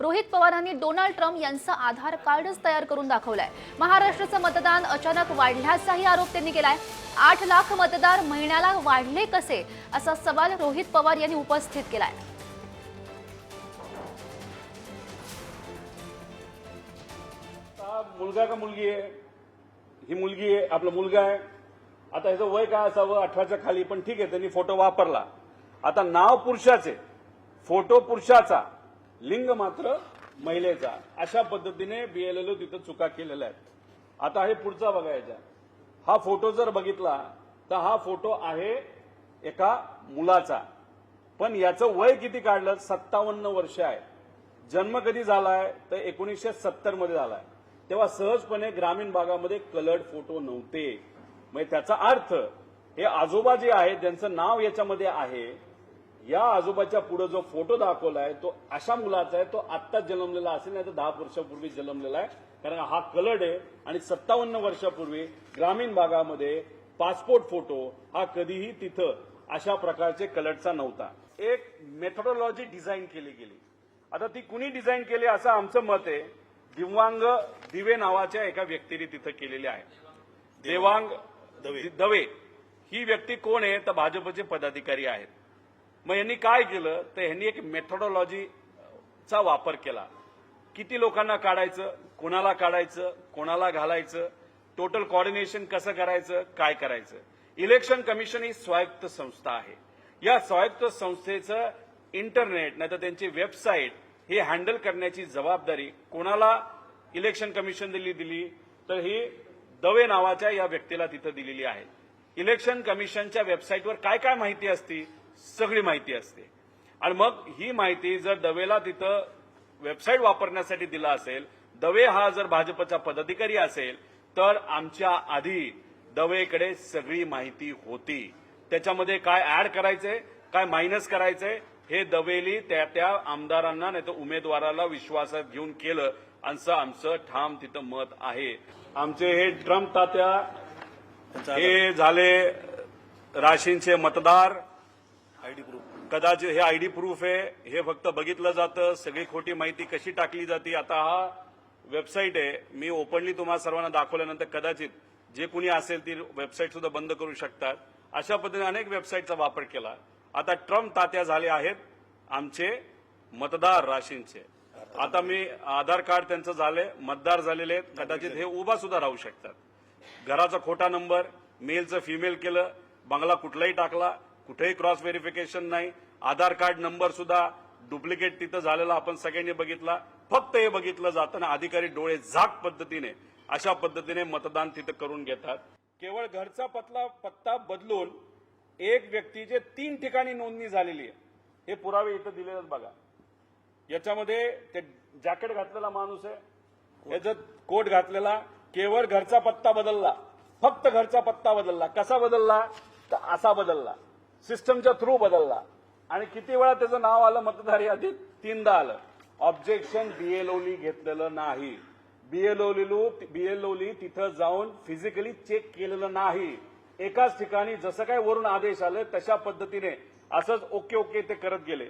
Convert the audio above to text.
रोहित पवारांनी Donald Trump यांचं आधार कार्डच तयार करून दाखवलंय. महाराष्ट्राचं मतदान अचानक वाढल्याचाही आरोप त्यांनी केलाय. आठ लाख मतदार महिन्याला वाढले कसे? असा सवाल रोहित पवार यांनी उपस्थित केलाय. मुलगा का मुलगी आहे? ही मुलगी आहे आपला मुलगा आहे. आता ह्याचं वय काय असावं? अठराच्या खाली पण ठीक आहे त्यांनी फोटो वापरला. आता नाव पुरुषाचे फोटो पुरुषाचा लिंग मात्र महिलेचा. अशा पद्धतीने बीएलएलओ तिथं चुका केलेल्या आहेत. आता हे पुढचा बघायचा हा फोटो जर बघितला तर हा फोटो आहे एका मुलाचा. पण याचं वय किती काढलं? सत्तावन्न वर्ष आहे. जन्म कधी झालाय? तर एकोणीसशे सत्तरमध्ये झालाय. तेव्हा सहजपणे ग्रामीण भागामध्ये कलर्ड फोटो नव्हते. म्हणजे त्याचा अर्थ हे आजोबा जे आहेत ज्यांचं नाव याच्यामध्ये आहे या आजोबाच्या पुढे जो फोटो दाखवलाय तो अशा मुलाचा आहे तो आत्ताच जन्मलेला असेल नाही तर दहा वर्षापूर्वी जन्मलेला आहे. कारण हा कलर्ड आहे आणि सत्तावन्न वर्षापूर्वी ग्रामीण भागामध्ये पासपोर्ट फोटो हा कधीही तिथं अशा प्रकारचे कलर्डचा नव्हता. एक मेथोडॉलॉजी डिझाईन केली गेली. आता ती कुणी डिझाईन केली असं आमचं मत आहे. दिव्यांग दिवे नावाच्या एका व्यक्तीने तिथं केलेली आहे. देवांग दवे. ही व्यक्ती कोण आहे? तर भाजपचे पदाधिकारी आहेत. मग यांनी काय केलं? तर यांनी एक मेथोडॉलॉजीचा वापर केला. किती लोकांना काढायचं? कोणाला काढायचं? कोणाला घालायचं? टोटल कॉर्डिनेशन कसं करायचं? काय करायचं? इलेक्शन कमिशन ही स्वायत्त संस्था आहे. या स्वायत्त संस्थेचं इंटरनेट नाहीतर त्यांची वेबसाईट हे हँडल करण्याची जबाबदारी कोणाला इलेक्शन कमिशन दिली दिली? तर ही दवे नावाच्या या व्यक्तीला तिथं दिलेली आहे. इलेक्शन कमिशनच्या वेबसाईटवर काय काय माहिती असती? सगळी माहिती असते. आणि मग ही माहिती जर दवेला तिथं वेबसाईट वापरण्यासाठी दिला असेल दवे हा जर भाजपचा पदाधिकारी असेल तर आमच्या आधी दवेकडे सगळी माहिती होती. त्याच्यामध्ये काय ऍड करायचंय काय मायनस करायचंय हे दवेली त्या त्या आमदारांना नाही तर उमेदवाराला विश्वासात घेऊन केलं. असं आमचं ठाम तिथं मत आहे. आमचे हे ट्रम्प तात्या हे झाले राशींचे मतदार. आयडी प्रूफ कदाचित हे आयडी प्रूफ आहे हे फक्त बघितलं जातं सगळी खोटी माहिती कशी टाकली जाते. आता हा वेबसाईट आहे मी ओपनली तुम्हाला सर्वांना दाखवल्यानंतर कदाचित जे कुणी असेल ती वेबसाईट सुद्धा बंद करू शकतात. अशा पद्धतीने अनेक वेबसाईटचा वापर केला. आता ट्रम्प तात्या झाले आहेत आमचे मतदार राशींचे. आता मी आधार कार्ड त्यांचं झाले मतदार झालेले आहेत. कदाचित हे उभा सुद्धा राहू शकतात. घराचा खोटा नंबर मेलचं फिमेल केलं बंगला कुठलाही टाकला कुठेही क्रॉस व्हेरिफिकेशन नाही. आधार कार्ड नंबर सुद्धा डुप्लिकेट तिथं झालेला आपण सगळ्यांनी बघितला. फक्त हे बघितलं जातं ना अधिकारी डोळे झाक पद्धतीने अशा पद्धतीने मतदान तिथं करून घेतात. केवळ घरचा पतला पत्ता बदलून एक व्यक्तीचे तीन ठिकाणी नोंदणी झालेली आहे हे पुरावे इथं दिलेले बघा. याच्यामध्ये ते जॅकेट घातलेला माणूस आहे. याच्यात कोट घातलेला केवळ घरचा पत्ता बदलला फक्त घरचा पत्ता बदलला कसा बदलला? तर असा बदलला. सिस्टमच्या थ्रू बदलला. आणि किती वेळा त्याचं नाव आलं मतदार यादीत? तीनदा आलं. ऑब्जेक्शन बीएलओली घेतलेलं नाही. बीएलओलीलू बीएलओली तिथं जाऊन फिजिकली चेक केलेलं नाही. एकाच ठिकाणी जसं काय वरून आदेश आले तशा पद्धतीने असंच ओके ओके ते करत गेले.